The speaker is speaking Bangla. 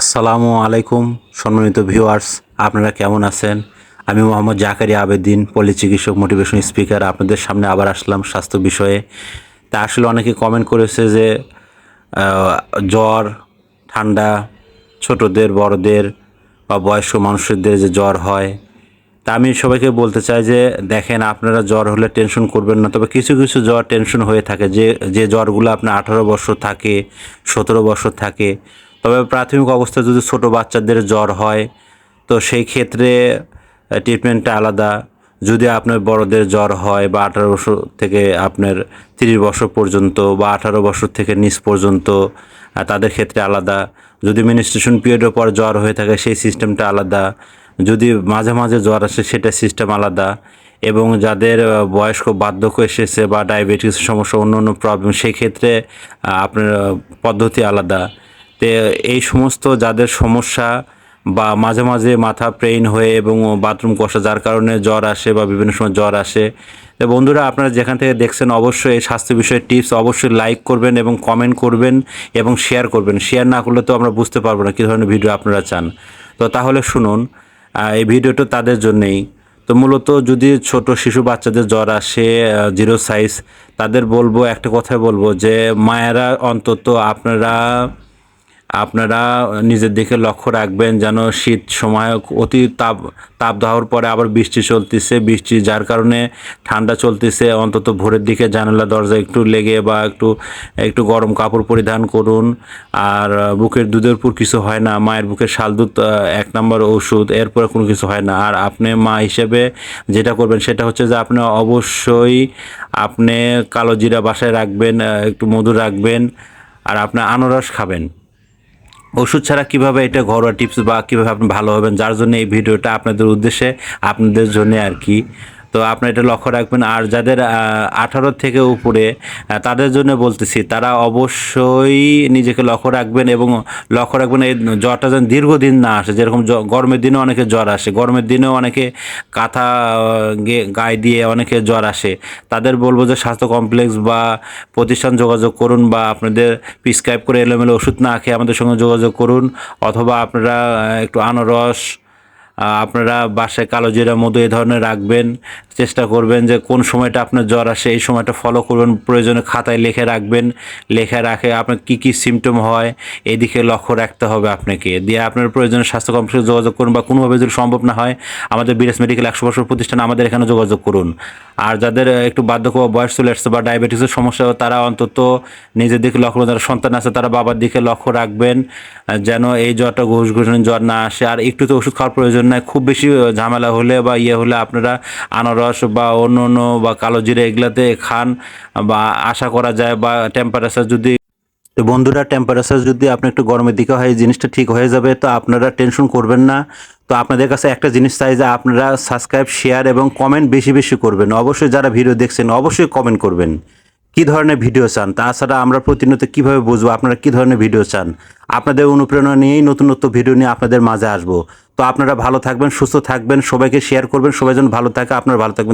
আসসালামু আলাইকুম, সম্মানিত ভিউয়ার্স আপনারা কেমন আছেন? আমি মোহাম্মদ জাকারি আবেদিন, পল্লী চিকিৎসক মোটিভেশন স্পিকার আপনাদের সামনে আবার আসলাম স্বাস্থ্য বিষয়ে। তা আসলে অনেকে কমেন্ট করেছে যে জ্বর, ঠান্ডা, ছোটদের, বড়দের বা বয়স্ক মানুষদের যে জ্বর হয়। তা আমি সবাইকে বলতে চাই যে, দেখেন, আপনারা জ্বর হলে টেনশন করবেন না। তবে কিছু কিছু জ্বর টেনশন হয়ে থাকে। যে যে জ্বরগুলো আপনার আঠারো বছর থাকে, সতেরো বছর থাকে তবে প্রাথমিক অবস্থায় যদি ছোট বাচ্চাদের জ্বর হয়, তো সেই ক্ষেত্রে ট্রিটমেন্টটা আলাদা। যদি আপনার বড়দের জ্বর হয় বা আঠারো বছর থেকে আপনার তিরিশ বছর পর্যন্ত বা আঠারো বছর থেকে নিচ পর্যন্ত তাদের ক্ষেত্রে আলাদা। যদি মিনিস্ট্রেশন পিরিয়ডের পর জ্বর হয়ে থাকে, সেই সিস্টেমটা আলাদা। যদি মাঝে মাঝে জ্বর আসে, সেটা সিস্টেম আলাদা। এবং যাদের বয়স্ক বার্ধক্য এসেছে বা ডায়াবেটিস সমস্যা অন্য অন্য প্রবলেম সেই ক্ষেত্রে আপনার পদ্ধতি আলাদা। এই সমস্ত যাদের সমস্যা বা মাঝে মাঝে মাথা প্রেইন হয়ে এবং বাথরুম কষা, যার কারণে জ্বর আসে বা বিভিন্ন সময় জ্বর আসে। তো বন্ধুরা, আপনারা যেখান থেকে দেখছেন অবশ্যই এই স্বাস্থ্য বিষয়ে টিপস অবশ্যই লাইক করবেন এবং কমেন্ট করবেন এবং শেয়ার করবেন। শেয়ার না করলে তো আমরা বুঝতে পারব না কী ধরনের ভিডিও আপনারা চান। তো তাহলে শুনুন এই ভিডিওটা তাদের জন্যেই। তো মূলত যদি ছোট শিশু বাচ্চাদের জ্বর আসে জিরো সাইজ, তাদের বলব, একটা কথাই বলব যে, মায়েরা অন্তত আপনারা আপনারা নিজের দিকে লক্ষ্য রাখবেন যেন শীত সময় অতি তাপ তাপ দেওয়ার পরে আবার বৃষ্টি চলতেছে। বৃষ্টি যার কারণে ঠান্ডা চলতেছে। অন্তত ভোরের দিকে জানালা, দরজা একটু লেগে বা একটু একটু গরম কাপড় পরিধান করুন। আর বুকের দুধের উপর কিছু হয় না। মায়ের বুকের শাল দুধ এক নম্বর ওষুধ এরপরে কোনো কিছু হয় না। আর আপনি মা হিসেবে যেটা করবেন সেটা হচ্ছে যে আপনি অবশ্যই আপনি কালো জিরা বাসায় রাখবেন একটু মধু রাখবেন, আর আপনি আনারস খাবেন। ওষুধ ছাড়া কীভাবে এটা ঘরোয়া টিপস বা কীভাবে আপনি ভালো হবেন, যার জন্য এই ভিডিওটা আপনাদের উদ্দেশ্যে, আপনাদের জন্য আর কি। তো আপনি এটা লক্ষ্য রাখবেন, আর যাদের আঠারো থেকে উপরে তাদের জন্য বলতেছি, তারা অবশ্যই নিজেকে লক্ষ্য রাখবেন এবং লক্ষ্য রাখবেন এই জ্বরটা যেন দীর্ঘদিন না আসে। যেরকম গরমের দিনে অনেকে জ্বর আসে, গরমের দিনেও অনেকে কাঁথা গায়ে দিয়ে অনেকে জ্বর আসে। তাদের বলব যে স্বাস্থ্য কমপ্লেক্স বা প্রতিষ্ঠান যোগাযোগ করুন বা আপনাদের প্রিসক্রাইব করে এলোমেলো ওষুধ না খেয়ে আমাদের সঙ্গে যোগাযোগ করুন, অথবা আপনারা একটু আনারস আপনারা বাসায় কালো জিরা, মধু এই ধরনের রাখবেন। চেষ্টা করবেন যে কোন সময়টা আপনার জ্বর আসে, এই সময়টা ফলো করবেন। প্রয়োজনে খাতায় লিখে রাখবেন। লেখে রাখে আপনার কী কী সিমটম হয়, এদিকে লক্ষ্য রাখতে হবে আপনাকে। দিয়ে আপনার প্রয়োজনে স্বাস্থ্য কমপ্লেক্সে যোগাযোগ করুন বা কোনোভাবে যদি সম্ভব না হয়, আমাদের বিরাস মেডিকেল একশো বছর প্রতিষ্ঠান আমাদের এখানে যোগাযোগ করুন। আর যাদের একটু বার্ধক্য বয়স চলে আসছে বা ডায়াবেটিসের সমস্যা, তারা অন্তত নিজের দিকে লক্ষ্য। যারা সন্তান আছে, তারা বাবার দিকে লক্ষ্য রাখবেন, যেন এই জ্বরটা ঘুষ ঘুষণ জ্বর না আসে। আর একটু তো ওষুধ খাওয়ার প্রয়োজন নাই খুব বেশি ঝামেলা হলে বা ইয়ে হলে আপনারা আনারস বা অন্য অন্য বা কালো জিরে এগুলাতে খান বা আশা করা যায় বা টেম্পারেচার যদি তো বন্ধুরা টেম্পারেচার যদি আপনি একটু গরমের দিকে হয় জিনিসটা ঠিক হয়ে যাবে, তো আপনারা টেনশন করবেন না। তো আপনাদের কাছে একটা জিনিস চাই যে আপনারা সাবস্ক্রাইব শেয়ার এবং কমেন্ট বেশি বেশি করবেন। অবশ্যই যারা ভিডিও দেখছেন, অবশ্যই কমেন্ট করবেন। কি ধরনের ভিডিও চান? তাছাড়া আমরা প্রতিনিয়ত কীভাবে বুঝব আপনারা কি ধরনের ভিডিও চান? আপনাদের অনুপ্রেরণা নিয়েই নতুন নতুন ভিডিও নিয়ে আপনাদের মাঝে আসব। তো আপনারা ভালো থাকবেন, সুস্থ থাকবেন, সবাইকে শেয়ার করবেন, সবাই যেন ভালো থাকে, আপনারা ভালো থাকবেন।